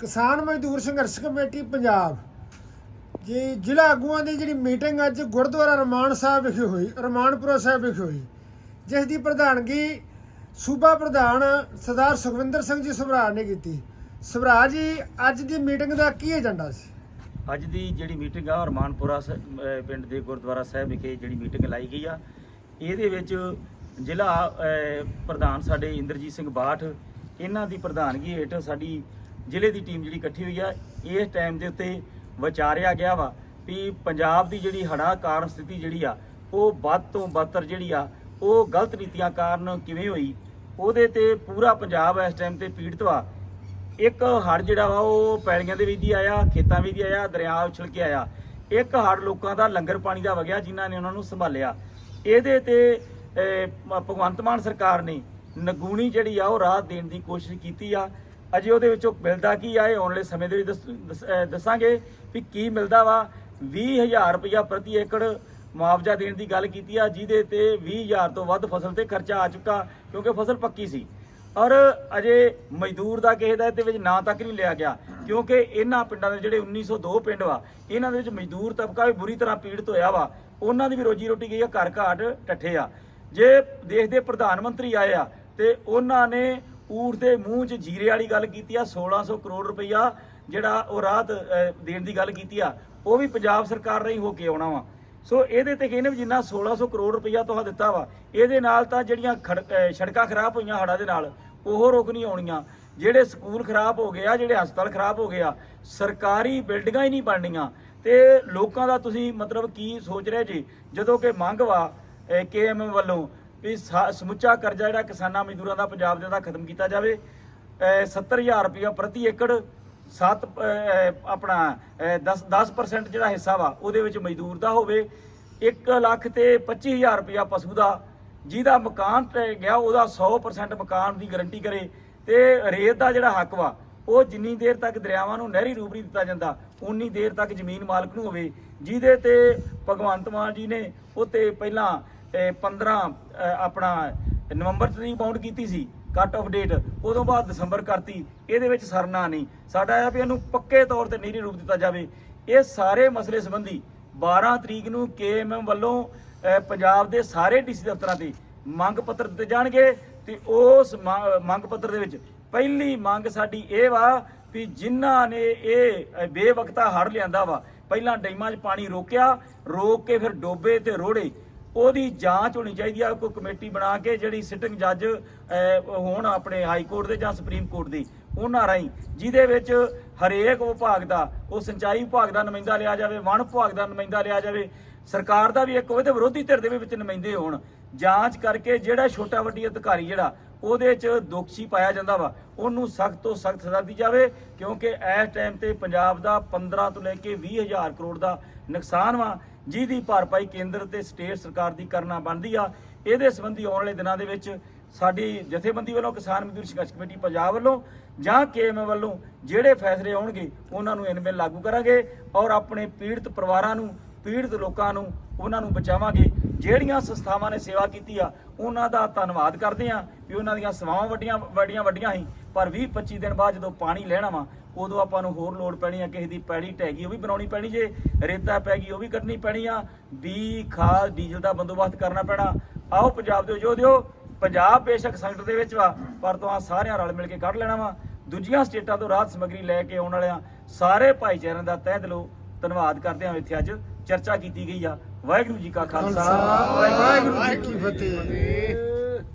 ਕਿਸਾਨ ਮਜ਼ਦੂਰ ਸੰਘਰਸ਼ ਕਮੇਟੀ ਪੰਜਾਬ, ਜੀ, ਜ਼ਿਲ੍ਹਾ ਆਗੂਆਂ ਦੀ ਜਿਹੜੀ ਮੀਟਿੰਗ ਅੱਜ ਗੁਰਦੁਆਰਾ ਰਮਾਨ ਸਾਹਿਬ ਵਿਖੇ ਹੋਈ, ਰਮਾਨਪੁਰਾ ਸਾਹਿਬ ਵਿਖੇ ਹੋਈ, ਜਿਸ ਦੀ ਪ੍ਰਧਾਨਗੀ ਸੂਬਾ ਪ੍ਰਧਾਨ ਸਰਦਾਰ ਸੁਖਵਿੰਦਰ ਸਿੰਘ ਜੀ ਸਮਰਾਜ ਨੇ ਕੀਤੀ। ਸਮਰਾਜ ਜੀ, ਅੱਜ ਦੀ ਮੀਟਿੰਗ ਦਾ ਕੀ ਏਜੰਡਾ ਸੀ? ਅੱਜ ਦੀ ਜਿਹੜੀ ਮੀਟਿੰਗ ਆ ਹਰਮਾਨਪੁਰਾ ਸ- ਪਿੰਡ ਦੇ ਗੁਰਦੁਆਰਾ ਸਾਹਿਬ ਵਿਖੇ ਜਿਹੜੀ ਮੀਟਿੰਗ ਲਾਈ ਗਈ ਆ। ਇਹਦੇ ਵਿੱਚ ਜ਼ਿਲ੍ਹਾ ਪ੍ਰਧਾਨ ਸਾਡੇ ਇੰਦਰਜੀਤ ਸਿੰਘ ਬਾਠ, ਇਹਨਾਂ ਦੀ ਪ੍ਰਧਾਨਗੀ ਹੇਠ ਸਾਡੀ ਜ਼ਿਲ੍ਹੇ ਦੀ ਟੀਮ ਜਿਹੜੀ ਇਕੱਠੀ ਹੋਈ ਆ, ਇਸ ਟਾਈਮ ਦੇ ਉੱਤੇ ਵਿਚਾਰਿਆ ਗਿਆ ਵਾ ਵੀ ਪੰਜਾਬ ਦੀ ਜਿਹੜੀ ਹੜ੍ਹਾਂ ਕਾਰਨ ਸਥਿਤੀ ਜਿਹੜੀ ਆ, ਉਹ ਵੱਧ ਤੋਂ ਬਦਤਰ ਜਿਹੜੀ ਆ, ਉਹ ਗਲਤ ਨੀਤੀਆਂ ਕਾਰਨ ਕਿਵੇਂ ਹੋਈ? ਉਹਦੇ ਤੇ ਪੂਰਾ ਪੰਜਾਬ ਇਸ ਟਾਈਮ ਤੇ ਪੀੜਤ ਵਾ। ਇੱਕ ਹੜ ਜਿਹੜਾ ਵਾ, ਉਹ ਪੈਲੀਆਂ ਦੇ ਵਿੱਚ ਦੀ ਆਇਆ, ਖੇਤਾਂ ਵਿੱਚ ਦੀ ਆਇਆ, ਦਰਿਆ ਉਛਲ ਕੇ ਆਇਆ। ਇੱਕ ਹੜ ਲੋਕਾਂ ਦਾ ਲੰਗਰ ਪਾਣੀ ਦਾ ਵਗਿਆ ਜਿਨ੍ਹਾਂ ਨੇ ਉਹਨਾਂ ਨੂੰ ਸੰਭਾਲਿਆ। ਇਹਦੇ ਤੇ ਭਗਵੰਤ ਮਾਨ ਸਰਕਾਰ ਨੇ ਨਗੂਣੀ ਜਿਹੜੀ ਆ, ਉਹ ਰਾਹਤ ਦੇਣ ਦੀ ਕੋਸ਼ਿਸ਼ ਕੀਤੀ ਆ। ਅਜੇ ਉਹਦੇ ਵਿੱਚੋਂ ਮਿਲਦਾ ਕੀ ਆ, ਇਹ ਆਉਣ ਵਾਲੇ ਸਮੇਂ ਦੇ ਵਿੱਚ ਦੱਸ- ਦੱਸ- ਦੱਸਾਂਗੇ ਵੀ ਕੀ ਮਿਲਦਾ ਵਾ। 20000 ਰੁਪਇਆ ਪ੍ਰਤੀ ਏਕੜ ਮੁਆਵਜ਼ਾ ਦੇਣ ਦੀ ਗੱਲ ਕੀਤੀ ਆ, ਜਿਹਦੇ ਤੇ 20000 ਤੋਂ ਵੱਧ ਫਸਲ ਤੇ ਖਰਚਾ ਆ ਚੁੱਕਾ, ਕਿਉਂਕਿ ਫਸਲ ਪੱਕੀ ਸੀ। ਔਰ ਅਜੇ ਮਜ਼ਦੂਰ ਦਾ ਕਿਸੇ ਦਾ ਇਹਦੇ ਵਿੱਚ ਨਾਂ ਤੱਕ ਨਹੀਂ ਲਿਆ ਗਿਆ, ਕਿਉਂਕਿ ਇਹਨਾਂ ਪਿੰਡਾਂ ਦੇ ਜਿਹੜੇ 1902 ਪਿੰਡ ਵਾ, ਇਹਨਾਂ ਦੇ ਵਿੱਚ ਮਜ਼ਦੂਰ ਤਬਕਾ ਵੀ ਬੁਰੀ ਤਰ੍ਹਾਂ ਪੀੜਤ ਹੋਇਆ ਵਾ। ਉਹਨਾਂ ਦੀ ਵੀ ਰੋਜੀ ਰੋਟੀ ਗਈ ਆ, ਘਰ ਘਾਟ ਟੱਠੇ ਆ। ਜੇ ਦੇਸ਼ ਦੇ ਪ੍ਰਧਾਨ ਮੰਤਰੀ ਆਏ ਆ, ਤੇ ਉਹਨਾਂ ਨੇ ਊਠ ਦੇ ਮੂੰਹ 'ਚ ਜੀਰੇ ਵਾਲੀ ਗੱਲ ਕੀਤੀ ਆ 1600 ਕਰੋੜ ਰੁਪਈਆ ਜਿਹੜਾ ਉਹ ਰਾਹਤ ਦੇਣ ਦੀ ਗੱਲ ਕੀਤੀ ਆ, ਉਹ ਵੀ ਪੰਜਾਬ ਸਰਕਾਰ ਰਹੀ ਹੋ ਕੇ ਆਉਣਾ ਵਾ। ਸੋ ਇਹਦੇ ਤੇ ਕਹਿੰਦੇ ਵੀ ਜਿੰਨਾ 1600 ਕਰੋੜ ਰੁਪਈਆ ਤੁਹਾਂ ਦਿੱਤਾ ਵਾ, ਇਹਦੇ ਨਾਲ ਤਾਂ ਜਿਹੜੀਆਂ ਖੜ- ਸੜਕਾਂ ਖਰਾਬ ਹੋਈਆਂ ਹੜ੍ਹਾਂ ਦੇ ਨਾਲ, ਉਹ ਰੁਕ ਨਹੀਂ ਆਉਣੀਆਂ। ਜਿਹੜੇ ਸਕੂਲ ਖਰਾਬ ਹੋ ਗਏ ਆ, ਜਿਹੜੇ ਹਸਪਤਾਲ ਖਰਾਬ ਹੋ ਗਏ ਆ, ਸਰਕਾਰੀ ਬਿਲਡਿੰਗਾਂ ਹੀ ਨਹੀਂ ਬਣਨੀਆਂ। ਤੇ ਲੋਕਾਂ ਦਾ ਤੁਸੀਂ ਮਤਲਬ ਕੀ ਸੋਚ ਰਹੇ ਜੀ? ਜਦੋਂ ਕਿ ਮੰਗ ਵਾ ਕੇਐਮ ਵੱਲੋਂ ਵੀ ਸਾ- ਸਮੁੱਚਾ ਕਰਜ਼ਾ ਜਿਹੜਾ ਕਿਸਾਨਾਂ ਮਜ਼ਦੂਰਾਂ ਦਾ, ਪੰਜਾਬ ਦੇ ਦਾ ਖਤਮ ਕੀਤਾ ਜਾਵੇ। ਅਹ 70000 ਰੁਪਇਆ ਪ੍ਰਤੀ ਏਕੜ 7 ਆਪਣਾ 10 10% ਜਿਹੜਾ ਹਿੱਸਾ ਵਾ, ਉਹਦੇ ਵਿੱਚ ਮਜ਼ਦੂਰ ਦਾ ਹੋਵੇ। 1 ਲੱਖ ਤੇ 25000 ਰੁਪਇਆ ਪਸ਼ੂ ਦਾ, ਜਿਹਦਾ ਮਕਾਨ ਤੇ ਗਿਆ, ਉਹਦਾ 100% ਮਕਾਨ ਦੀ ਗਾਰੰਟੀ ਕਰੇ। ਤੇ ਰੇਤ ਦਾ ਜਿਹੜਾ ਹੱਕ ਵਾ, ਉਹ ਜਿੰਨੀ ਦੇਰ ਤੱਕ ਦਰਿਆਵਾਂ ਨੂੰ ਨਹਿਰੀ ਰੂਪ ਨਹੀਂ ਦਿੱਤਾ ਜਾਂਦਾ ਉਨੀ ਦੇਰ ਤੱਕ ਜ਼ਮੀਨ ਮਾਲਕ ਨੂੰ ਹੋਵੇ। ਜਿਹਦੇ ਤੇ ਭਗਵੰਤ ਮਾਨ ਜੀ ਨੇ, ਉਹ 'ਤੇ ਪਹਿਲਾਂ 15 ਆਪਣਾ ਨਵੰਬਰ ਤਰੀਕ ਬਾਉਂਡ ਕੀਤੀ ਸੀ ਕੱਟ ਆਫ ਡੇਟ ਉਦੋਂ ਬਾਅਦ ਦਸੰਬਰ ਕਰਤੀ, ਇਹਦੇ ਵਿੱਚ ਸਰਨਾ ਨਹੀਂ। ਸਾਡਾ ਆ ਵੀ ਇਹਨੂੰ ਪੱਕੇ ਤੌਰ ਤੇ ਨਹਿਰੀ ਰੂਪ ਦਿੱਤਾ ਜਾਵੇ। ਇਹ ਸਾਰੇ ਮਸਲੇ ਸੰਬੰਧੀ 12 ਤਰੀਕ ਨੂੰ ਕੇਐਮਐਮ ਵੱਲੋਂ ਪੰਜਾਬ ਦੇ ਸਾਰੇ ਡੀਸੀ ਦਫ਼ਤਰਾਂ ਤੇ ਮੰਗ ਪੱਤਰ ਦਿੱਤੇ ਜਾਣਗੇ ਤੇ ਉਸ ਮੰਗ ਪੱਤਰ ਦੇ ਵਿੱਚ ਪਹਿਲੀ ਮੰਗ ਸਾਡੀ ਇਹ ਵਾ ਵੀ ਜਿਨ੍ਹਾਂ ਨੇ ਇਹ ਬੇਵਕਤਾ ਹੜ ਲਿਆਂਦਾ ਵਾ, ਪਹਿਲਾਂ ਡੈਮਾਂ 'ਚ ਪਾਣੀ ਰੋਕਿਆ, ਰੋਕ ਕੇ ਫਿਰ ਡੋਬੇ ਤੇ ਰੋੜੇ। ਉਹਦੀ ਜਾਂਚ ਹੋਣੀ ਚਾਹੀਦੀ ਆ, ਕੋਈ ਕਮੇਟੀ ਬਣਾ ਕੇ ਜਿਹੜੀ ਸਿਟਿੰਗ ਜੱਜ ਹੋਣ ਆਪਣੇ ਹਾਈ ਕੋਰਟ ਦੇ ਜਾਂ ਸੁਪਰੀਮ ਕੋਰਟ ਦੀ, ਉਹਨਾਂ ਰਾਹੀਂ, ਜਿਹਦੇ ਵਿੱਚ ਹਰੇਕ ਵਿਭਾਗ ਦਾ, ਉਹ ਸਿੰਚਾਈ ਵਿਭਾਗ ਦਾ ਨੁਮਾਇੰਦਾ ਲਿਆ ਜਾਵੇ, ਵਣ ਵਿਭਾਗ ਦਾ ਨੁਮਾਇੰਦਾ ਲਿਆ ਜਾਵੇ, ਸਰਕਾਰ ਦਾ ਵੀ ਇੱਕ ਹੋਵੇ ਤੇ ਵਿਰੋਧੀ ਧਿਰ ਦੇ ਵੀ ਵਿੱਚ ਨੁਮਾਇੰਦੇ ਹੋਣ, ਜਾਂਚ ਕਰਕੇ ਜਿਹੜਾ ਛੋਟਾ ਵੱਡੀ ਅਧਿਕਾਰੀ ਜਿਹੜਾ, ਉਹਦੇ 'ਚ ਦੋਸ਼ੀ ਪਾਇਆ ਜਾਂਦਾ ਵਾ, ਉਹਨੂੰ ਸਖਤ ਤੋਂ ਸਖਤ ਸਜ਼ਾ ਦਿੱਤੀ ਜਾਵੇ, ਕਿਉਂਕਿ ਇਸ ਟਾਈਮ ਤੇ ਪੰਜਾਬ ਦਾ 15 ਤੋਂ ਲੈ ਕੇ 20 ਹਜ਼ਾਰ ਕਰੋੜ ਦਾ ਨੁਕਸਾਨ ਵਾ ਜਿਹਦੀ ਭਰਪਾਈ ਕੇਂਦਰ ਤੇ ਸਟੇਟ ਸਰਕਾਰ ਦੀ ਕਰਨਾ ਬਣਦੀ ਆ। ਇਹਦੇ ਸੰਬੰਧੀ ਆਉਣ ਵਾਲੇ ਦਿਨਾਂ ਦੇ ਵਿੱਚ ਸਾਡੀ ਜਥੇਬੰਦੀ ਵੱਲੋਂ, ਕਿਸਾਨ ਮਜ਼ਦੂਰ ਸੰਘਰਸ਼ ਕਮੇਟੀ ਪੰਜਾਬ ਵੱਲੋਂ ਜਾਂ ਕੇਐਮ ਵੱਲੋਂ ਜਿਹੜੇ ਫੈਸਲੇ ਆਉਣਗੇ, ਉਹਨਾਂ ਨੂੰ ਇਨਮੇ ਲਾਗੂ ਕਰਾਂਗੇ ਔਰ ਆਪਣੇ ਪੀੜਤ ਪਰਿਵਾਰਾਂ ਨੂੰ, ਪੀੜਤ ਲੋਕਾਂ ਨੂੰ, ਉਹਨਾਂ ਨੂੰ ਬਚਾਵਾਂਗੇ। ਜਿਹੜੀਆਂ ਸੰਸਥਾਵਾਂ ਨੇ ਸੇਵਾ ਕੀਤੀ ਆ, ਉਹਨਾਂ ਦਾ ਧੰਨਵਾਦ ਕਰਦੇ ਆ ਵੀ ਉਹਨਾਂ ਦੀਆਂ ਸੇਵਾਵਾਂ ਵੱਡੀਆਂ ਵੱਡੀਆਂ ਵੱਡੀਆਂ ਹੀ ਪਰ 20 25 ਦਿਨ ਬਾਅਦ ਜਦੋਂ ਪਾਣੀ ਲੈਣਾ ਵਾ ਉਦੋਂ ਆਪਾਂ ਨੂੰ ਹੋਰ ਲੋੜ ਪੈਣੀ ਆ ਕਿਸੇ ਦੀ ਪੈੜੀ ਢਹਿ ਗਈ ਉਹ ਵੀ ਬਣਾਉਣੀ ਪੈਣੀ ਜੇ ਰੇਤਾ ਪੈ ਗਈ ਉਹ ਵੀ ਕੱਢਣੀ ਪੈਣੀ ਆ। ਬੀ ਖਾਦ ਡੀਜ਼ਲ ਦਾ ਬੰਦੋਬਸਤ ਕਰਨਾ ਪੈਣਾ। ਆਓ ਪੰਜਾਬ ਦੇ ਜੋ ਦਿਓ ਪੰਜਾਬ ਬੇਸ਼ੱਕ ਸੰਕਟ ਦੇ ਵਿੱਚ ਵਾ ਪਰ ਤੋਂ ਆ ਸਾਰਿਆਂ ਰਲ ਮਿਲ ਕੇ ਕੱਢ ਲੈਣਾ ਵਾ। ਦੂਜੀਆਂ ਸਟੇਟਾਂ ਤੋਂ ਰਾਹਤ ਸਮੱਗਰੀ ਲੈ ਕੇ ਆਉਣ ਵਾਲਿਆਂ ਸਾਰੇ ਭਾਈਚਾਰਿਆਂ ਦਾ ਤਹਿ ਦਿਲੋਂ ਧੰਨਵਾਦ ਕਰਦੇ ਹਾਂ। ਇੱਥੇ ਅੱਜ ਚਰਚਾ ਕੀਤੀ ਗਈ ਆ। ਵਾਹਿਗੁਰੂ ਜੀ ਕਾ ਖਾਲਸਾ ਵਾਹਿਗੁਰੂ ਜੀ ਕੀ ਫਤਿਹ।